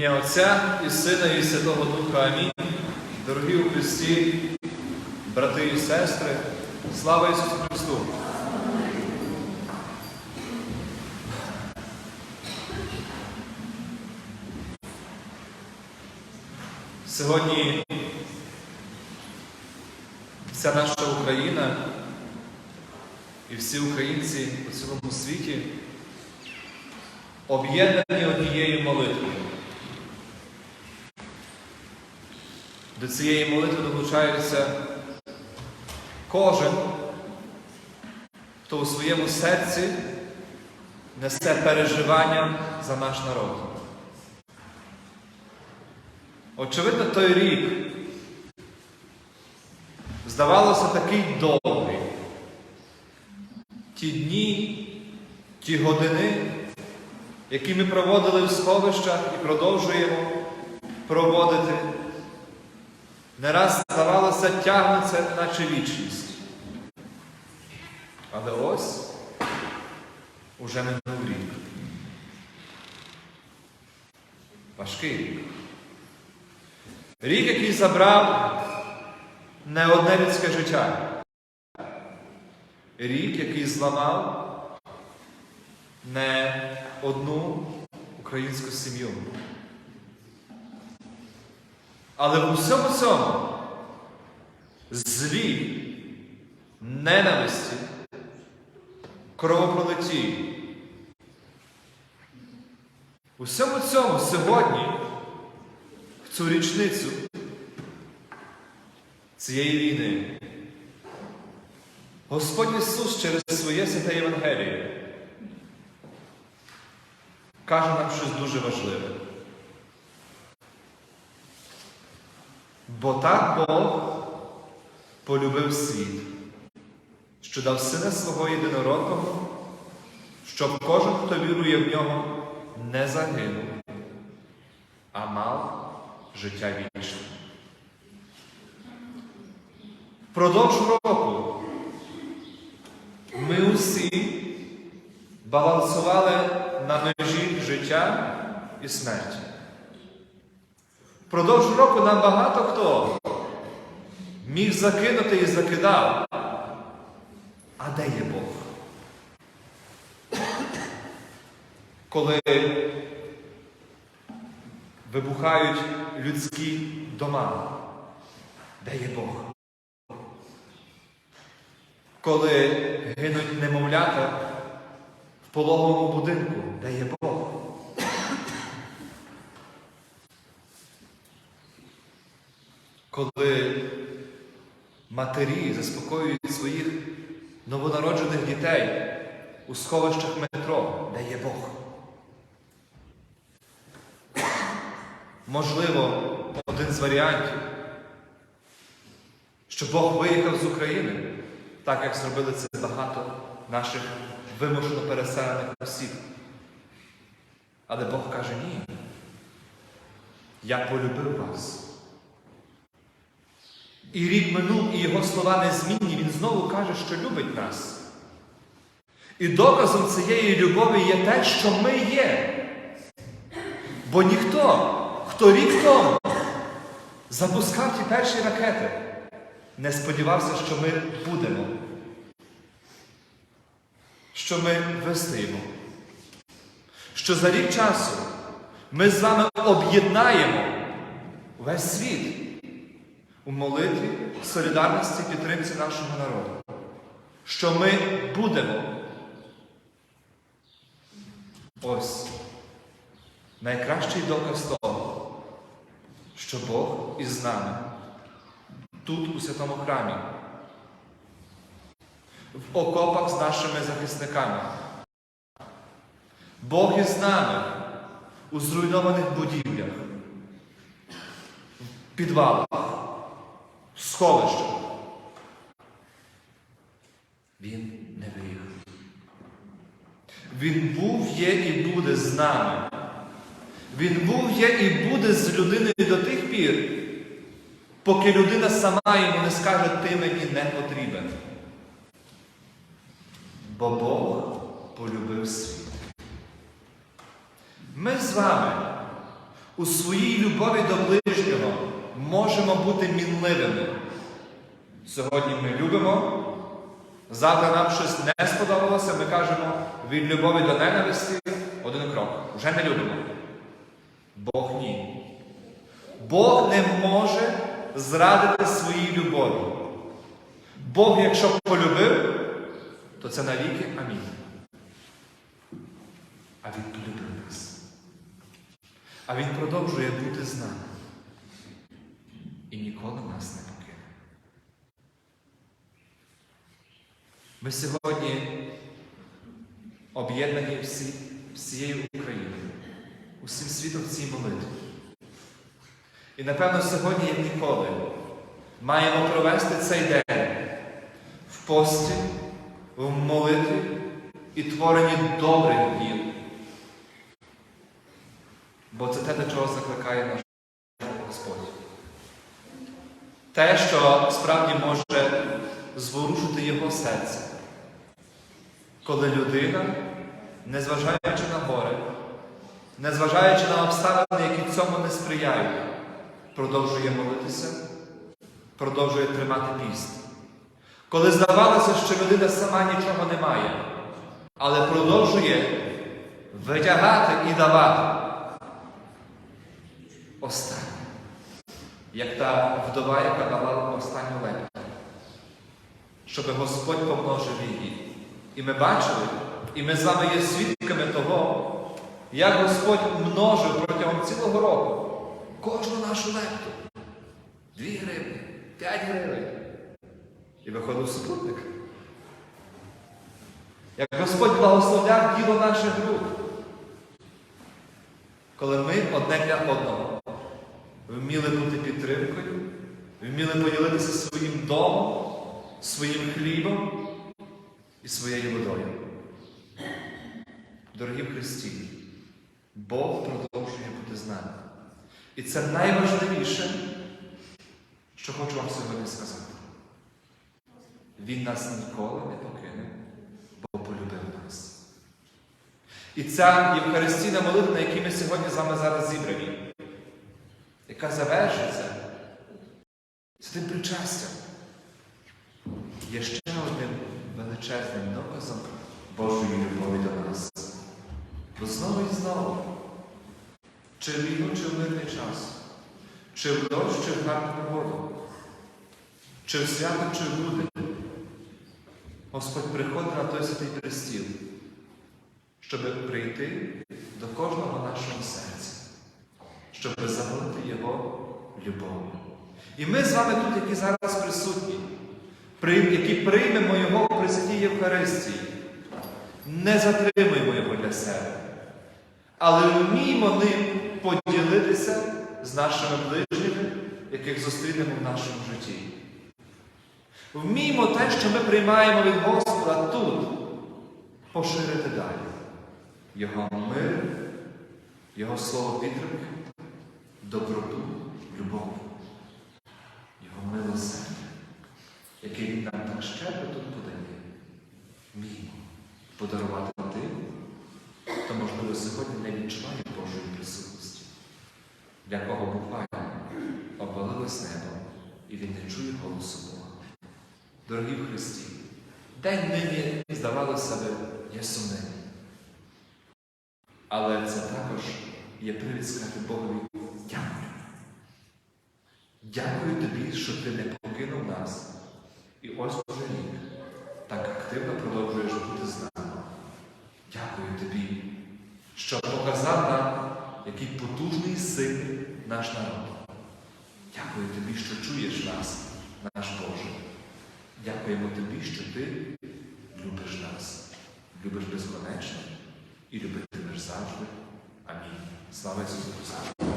ім'я Отця і Сина, і Святого Духа. Амінь. Дорогі у Христі, брати і сестри, слава Ісусу Христу! Сьогодні вся наша Україна і всі українці у цілому світі об'єднані однією молитвою. До цієї молитви долучається кожен, хто у своєму серці несе переживання за наш народ. Очевидно, той рік здавалося такий довгий. Ті дні, ті години, які ми проводили в сховищах і продовжуємо проводити, не раз здавалося, тягнуться, наче вічність. Але ось уже минув рік. Важкий рік. Рік, який забрав не одне людське життя. Рік, який зламав не одну українську сім'ю. Але в усьому цьому злі, ненависті, кровопролитті. У всьому цьому сьогодні, в цю річницю цієї війни, Господь Ісус через своє святе Євангеліє каже нам щось дуже важливе. Бо так Бог полюбив світ, що дав сина свого єдинородного, щоб кожен, хто вірує в нього, не загинув, а мав життя вічне. Впродовж року ми усі балансували на межі життя і смерті. Впродовж року нам багато хто міг закинути і закидав. А де є Бог? Коли вибухають людські дома, де є Бог? Коли гинуть немовлята в пологовому будинку, де є Бог? Коли матері заспокоюють своїх новонароджених дітей у сховищах метро, де є Бог? Можливо, один з варіантів, що Бог виїхав з України, так як зробили це багато наших вимушено переселених осіб. Але Бог каже ні. Я полюбив вас. І рік минув, і його слова незмінні, він знову каже, що любить нас. І доказом цієї любові є те, що ми є. Бо ніхто, хто рік тому запускав ті перші ракети, не сподівався, що ми будемо, що ми вистоїмо, що за рік часу ми з вами об'єднаємо весь світ у молитві, солідарності і підтримці нашого народу, що ми будемо. Ось найкращий доказ того, що Бог із нами тут, у святому храмі, в окопах з нашими захисниками. Бог із нами у зруйнованих будівлях, в підвалах, в сховищах. Він не виїхав. Він був, є і буде з нами. Він був, є і буде з людиною до тих пір, поки людина сама йому не скаже, ти мені не потрібен. Бо Бог полюбив світ. Ми з вами у своїй любові до ближнього можемо бути мінливими. Сьогодні ми любимо, завтра нам щось не сподобалося, ми кажемо від любові до ненависті один крок. Вже не любимо. Бог ні. Бог не може зрадити своїй любові. Бог, якщо полюбив, то це навіки амінь. А Він полюбив нас. А Він продовжує бути з нами. І ніколи нас не покине. Ми сьогодні об'єднані всі, всією Україною, усім світом в цій молитві. І напевно сьогодні, як ніколи, маємо провести цей день в пості, в молитві і творенні добрих діл. Бо це те, до чого закликає наш Господь. Те, що справді може зворушити його серце, коли людина, незважаючи на горе, незважаючи на обставини, які цьому не сприяють, продовжує молитися, продовжує тримати піст. Коли здавалося, що людина сама нічого не має, але продовжує витягати і давати. Останнє. Як та вдова, яка дала останню лепту, щоб Господь помножив її. І ми бачили, і ми з вами є свідками того, як Господь множив протягом цілого року кожну нашу лепту. Дві гривні, п'ять гривень. І виходив супутник. Як Господь благословляв діло наших рук, коли ми одне для одного вміли бути підтримкою, вміли поділитися своїм домом, своїм хлібом і своєю водою. Дорогі в Христі, Бог продовжує бути з нами. І це найважливіше, що хочу вам сьогодні сказати. Він нас ніколи не покине, бо полюбив нас. І ця Євхаристійна молитва, на якій ми сьогодні з вами зараз зібрані, яка завершиться цим причастям, є ще одним величезним доказом Божої любові до нас. Бо знову і знову, чи в війну, чи в мирний час, чи в дощ, чи в гарну погоду, чи в свято, чи в грудень, Господь приходить на той святий престіл, щоб прийти до кожного нашого серця, щоб замолити Його любов'ю. І ми з вами тут, які зараз присутні, при- які приймемо Його при святій Євхаристії, не затримуємо Його для себе, але вміємо ним поділитися з нашими ближніми, яких зустрінемо в нашому житті. Вміємо те, що ми приймаємо від Господа тут, поширити далі. Його мир, Його слово підтримки, доброту, любов, Його милосердя, яке Він нам так тут подає. Вміємо подарувати тим, хто, можливо, сьогодні не відчуває Божої присутності, для кого буквально обвалилось небо, і він не чує голосу Бога. Дорогі в Христі, день нині, здавалося би, є сумним. Але це також є привід сказати Богові дякую. Дякую тобі, що ти не покинув нас. І ось уже рік так активно продовжуєш бути з нами. Дякую тобі, що показав нам, який потужний сильний наш народ. Дякую тобі, що чуєш нас, наш Боже. Дякуємо тобі, що ти любиш нас, любиш безконечно і любитимеш завжди. Амінь. Слава Ісусу Христу!